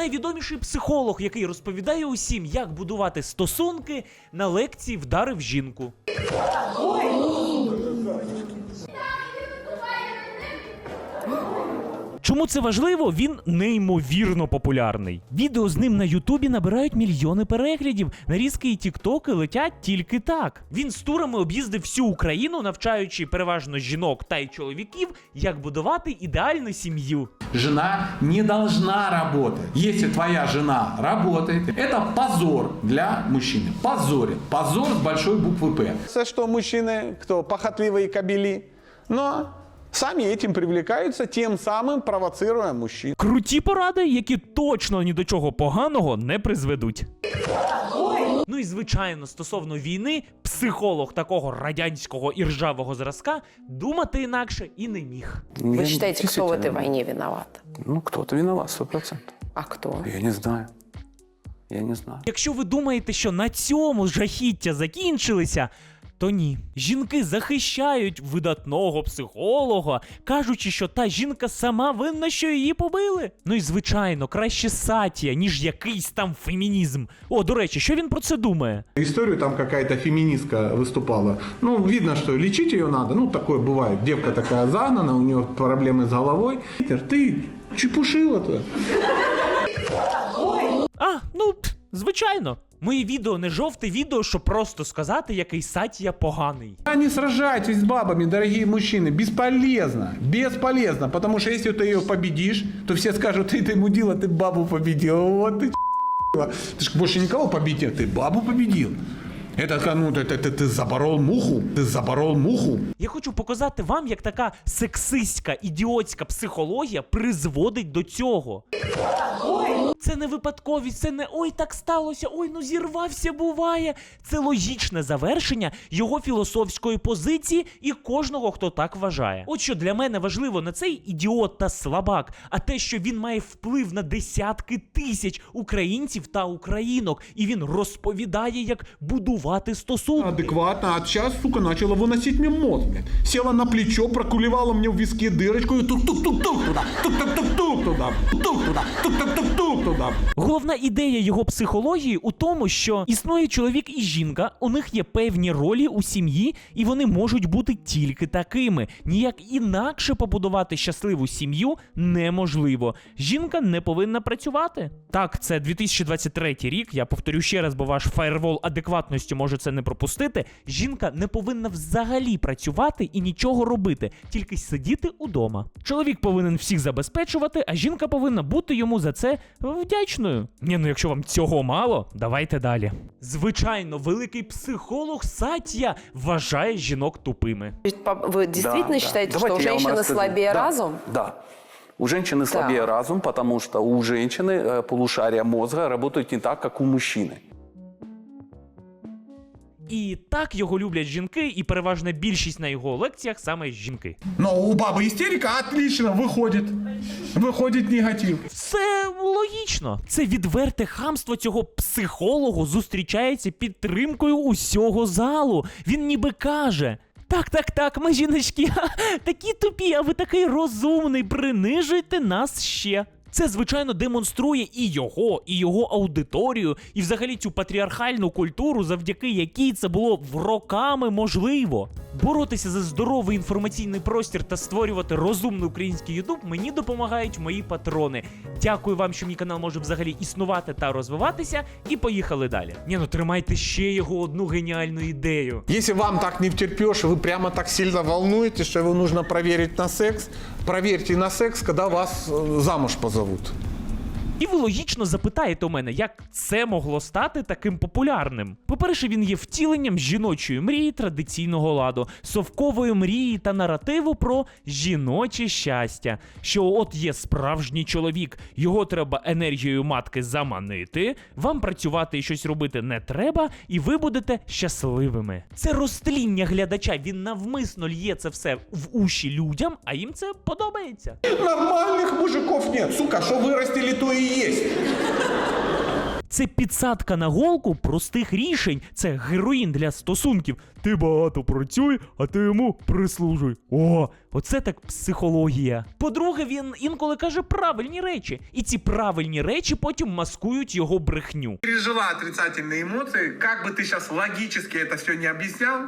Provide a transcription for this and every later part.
найвідоміший психолог, який розповідає усім, як будувати стосунки, на лекції вдарив жінку. Чому це важливо? Він неймовірно популярний. Відео з ним на Ютубі набирають мільйони переглядів. Нарізки і тіктоки летять тільки так. Він з турами об'їздив всю Україну, навчаючи переважно жінок та й чоловіків, як будувати ідеальну сім'ю. Жена не должна работать. Если твоя жена работает, это позор для мужчины. Позорит. Позор с большой буквы П. Це що мужчини, хто похотливі кабелі, но самі этим привлекаются, тем самым провоцируя мужчин. Круті поради, які точно ні до чого поганого не призведуть. Ну і звичайно, стосовно війни, психолог такого радянського і ржавого зразка думати інакше і не міг. Вы считаете, кто в этой Действительно. войне виноват? Ну, кто-то виноват, сто процентов. А кто? Я не знаю. Я не знаю. Якщо ви думаєте, що на цьому жахіття закінчилися, то ні. Жінки захищають видатного психолога, кажучи, що та жінка сама винна, що її побили. Ну і звичайно, краще сатія, ніж якийсь там фемінізм. О, до речі, що він про це думає? Историю там какая-то феминистка выступала. Ну, видно, что лечить ее надо. Ну, такое бывает. Девка такая загнана, у нее проблемы с головой. Питер, ты чепушила-то. А, ну, пф, звичайно. Моє відео не жовте відео, щоб просто сказати, який сатія поганий. А Не сражайтесь с бабами, дорогие мужчины. Бесполезно. Бесполезно. Потому что если ты ее победишь, то все скажут, ты, ты мудила, ты бабу победил. Вот ты ч***ла. Ты ж больше никого победил, ты бабу победил. Это, ка- ну, это, это ты заборол муху, ты заборол муху. Я хочу показати вам, як така сексистська, ідіотська психологія призводить до цього. Це не випадковість, це не ой, так сталося, ой, ну зірвався, буває. Це логічне завершення його філософської позиції і кожного, хто так вважає. От що для мене важливо не цей ідіот та слабак, а те, що він має вплив на десятки тисяч українців та українок, і він розповідає, як будувати стосунки. Адекватно, а сейчас, сука, начала выносить мне мозг. Села на плечо, прокулевала мне в виске дырочку и тук-тук-тук-тук туда, тук-тук-тук-тук туда, тук туда, тук-тук-тук-тук туда. Головна ідея його психології у тому, що існує чоловік і жінка, у них є певні ролі у сім'ї, і вони можуть бути тільки такими. Ніяк інакше побудувати щасливу сім'ю неможливо. Жінка не повинна працювати. Так, це 2023 рік. Я повторю ще раз, бо ваш фаєрвол адекватності може це не пропустити. Жінка не повинна взагалі працювати і нічого робити, тільки сидіти удома. Чоловік повинен всіх забезпечувати, а жінка повинна бути йому за це вдячною. Ні, ну якщо вам цього мало, давайте далі. Звичайно, великий психолог Сатія вважає жінок тупими. Ведь по- Вы действительно Да, да. считаете, Давайте что у я вам женщины расскажу. слабее Да, разум? Да. У женщины слабее разум, потому что у женщины э, полушария мозга работают не так, как у мужчины. І так його люблять жінки, і переважна більшість на його лекціях саме жінки. Но у бабы истерика отлично выходит. Выходит негатив. Це логічно. Це відверте хамство цього психологу зустрічається підтримкою усього залу. Він ніби каже. Так, так, так, ми жіночки, ха, такі тупі, а ви такий розумний, принижуйте нас ще. Це, звичайно, демонструє і його, і його аудиторію, і взагалі цю патріархальну культуру, завдяки якій це було в роками можливо. Боротися за здоровий інформаційний простір та створювати розумний український Ютуб мені допомагають мої патрони. Дякую вам, що мій канал може взагалі існувати та розвиватися. І поїхали далі. Ні, ну тримайте ще його одну геніальну ідею. Если вам так не втерпешь, вы прямо так сильно волнуетесь, что его нужно проверить на секс, проверьте на секс, когда вас э, замуж позовут. І ви логічно запитаєте у мене, як це могло стати таким популярним. По-перше, він є втіленням жіночої мрії традиційного ладу, совкової мрії та наративу про жіноче щастя. Що от є справжній чоловік, його треба енергією матки заманити, вам працювати і щось робити не треба, і ви будете щасливими. Це розтління глядача. Він навмисно лє це все в уші людям, а їм це подобається. Нормальных мужиков нет, сука, что вырастили, то и есть. Це підсадка на голку простих рішень. Це героїн для стосунків. Ти багато працюй, а ти йому прислужуй. О, оце так психологія. По-друге, він інколи каже правильні речі, і ці правильні речі потім маскують його брехню. пережила отрицательные эмоции, как бы ты сейчас логически это все не объяснял,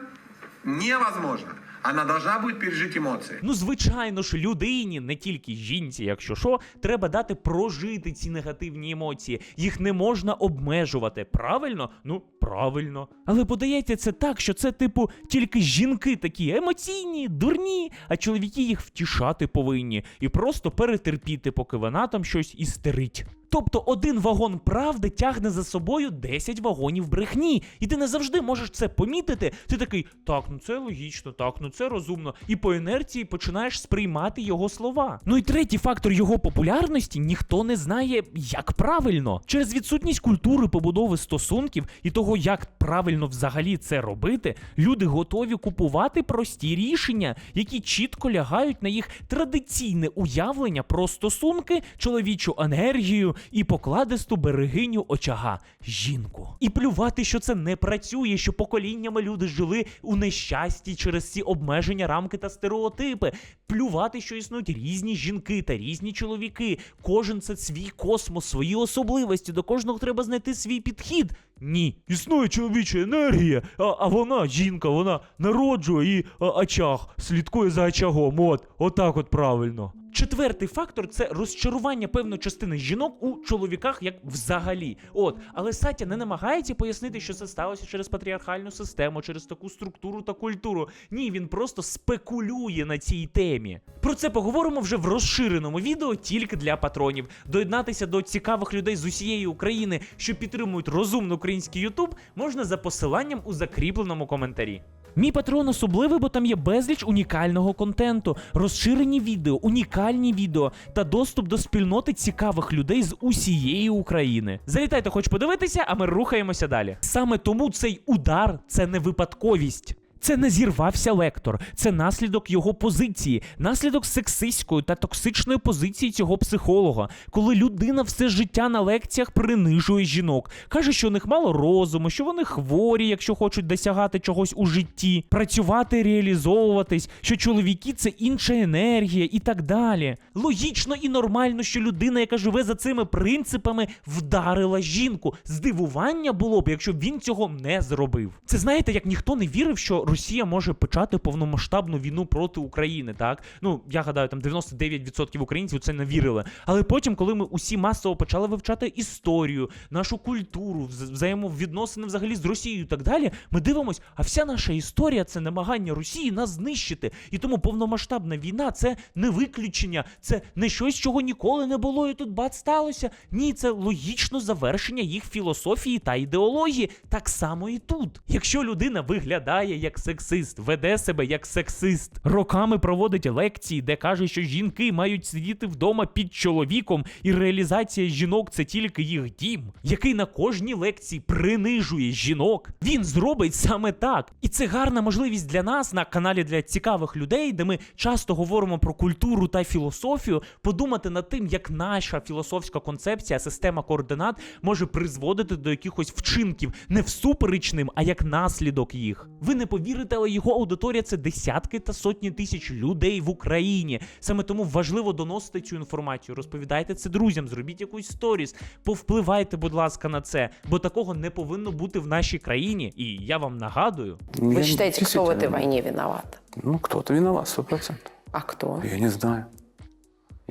невозможно. Она должна будет пережить эмоции. Ну, звичайно ж, людині, не тільки жінці, якщо що, треба дати прожити ці негативні емоції. Їх не можна обмежувати. Правильно? Ну, правильно. Але подається це так, що це, типу, тільки жінки такі емоційні, дурні, а чоловіки їх втішати повинні і просто перетерпіти, поки вона там щось істерить. Тобто один вагон правди тягне за собою 10 вагонів брехні, і ти не завжди можеш це помітити. Ти такий, так, ну це логічно, так, ну це розумно. І по інерції починаєш сприймати його слова. Ну і третій фактор його популярності ніхто не знає, як правильно. Через відсутність культури побудови стосунків і того, як правильно взагалі це робити, люди готові купувати прості рішення, які чітко лягають на їх традиційне уявлення про стосунки, чоловічу енергію і покладисту берегиню очага жінку. І плювати, що це не працює, що поколіннями люди жили у нещасті через ці обмеження, рамки та стереотипи. Плювати, що існують різні жінки та різні чоловіки. Кожен це свій космос, свої особливості. До кожного треба знайти свій підхід. Ні, існує чоловіча енергія, а, а вона жінка, вона народжує і а, очаг слідкує за очагом. От, отак от правильно. Четвертий фактор це розчарування певної частини жінок у чоловіках як взагалі. От, але Сатя не намагається пояснити, що це сталося через патріархальну систему, через таку структуру та культуру. Ні, він просто спекулює на цій темі. Про це поговоримо вже в розширеному відео тільки для патронів. Доєднатися до цікавих людей з усієї України, що підтримують розумний український Ютуб, можна за посиланням у закріпленому коментарі. Мій патрон особливий, бо там є безліч унікального контенту, розширені відео, унікальні відео та доступ до спільноти цікавих людей з усієї України. Залітайте, хоч подивитися, а ми рухаємося далі. Саме тому цей удар це не випадковість. Це не зірвався лектор, це наслідок його позиції, наслідок сексистської та токсичної позиції цього психолога, коли людина все життя на лекціях принижує жінок, каже, що у них мало розуму, що вони хворі, якщо хочуть досягати чогось у житті, працювати, реалізовуватись, що чоловіки це інша енергія і так далі. Логічно і нормально, що людина, яка живе за цими принципами, вдарила жінку. Здивування було б, якщо б він цього не зробив. Це знаєте, як ніхто не вірив, що Росія може почати повномасштабну війну проти України, так? Ну, я гадаю, там 99% українців це не вірили. Але потім, коли ми усі масово почали вивчати історію, нашу культуру, взаємовідносини взагалі з Росією і так далі, ми дивимось, а вся наша історія це намагання Росії нас знищити. І тому повномасштабна війна це не виключення, це не щось, чого ніколи не було, і тут бац сталося. Ні, це логічно завершення їх філософії та ідеології. Так само і тут. Якщо людина виглядає як сексист, веде себе як сексист, роками проводить лекції, де каже, що жінки мають сидіти вдома під чоловіком, і реалізація жінок це тільки їх дім, який на кожній лекції принижує жінок. Він зробить саме так. І це гарна можливість для нас на каналі для цікавих людей, де ми часто говоримо про культуру та філософію, подумати над тим, як наша філософська концепція, система координат може призводити до якихось вчинків не всупереч ним, а як наслідок їх. Ви не повірите, але його аудиторія це десятки та сотні тисяч людей в Україні. Саме тому важливо доносити цю інформацію. Розповідайте це друзям, зробіть якусь сторіс, повпливайте, будь ласка, на це, бо такого не повинно бути в нашій країні. І я вам нагадую, Вы Я считаете, кто в этой войне виноват? Ну, кто-то виноват, сто процентов. А кто? Я не знаю.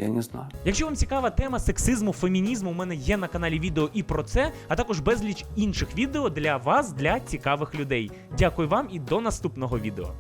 Я не знаю. Якщо вам цікава тема сексизму, фемінізму, у мене є на каналі відео і про це, а також безліч інших відео для вас, для цікавих людей. Дякую вам і до наступного відео.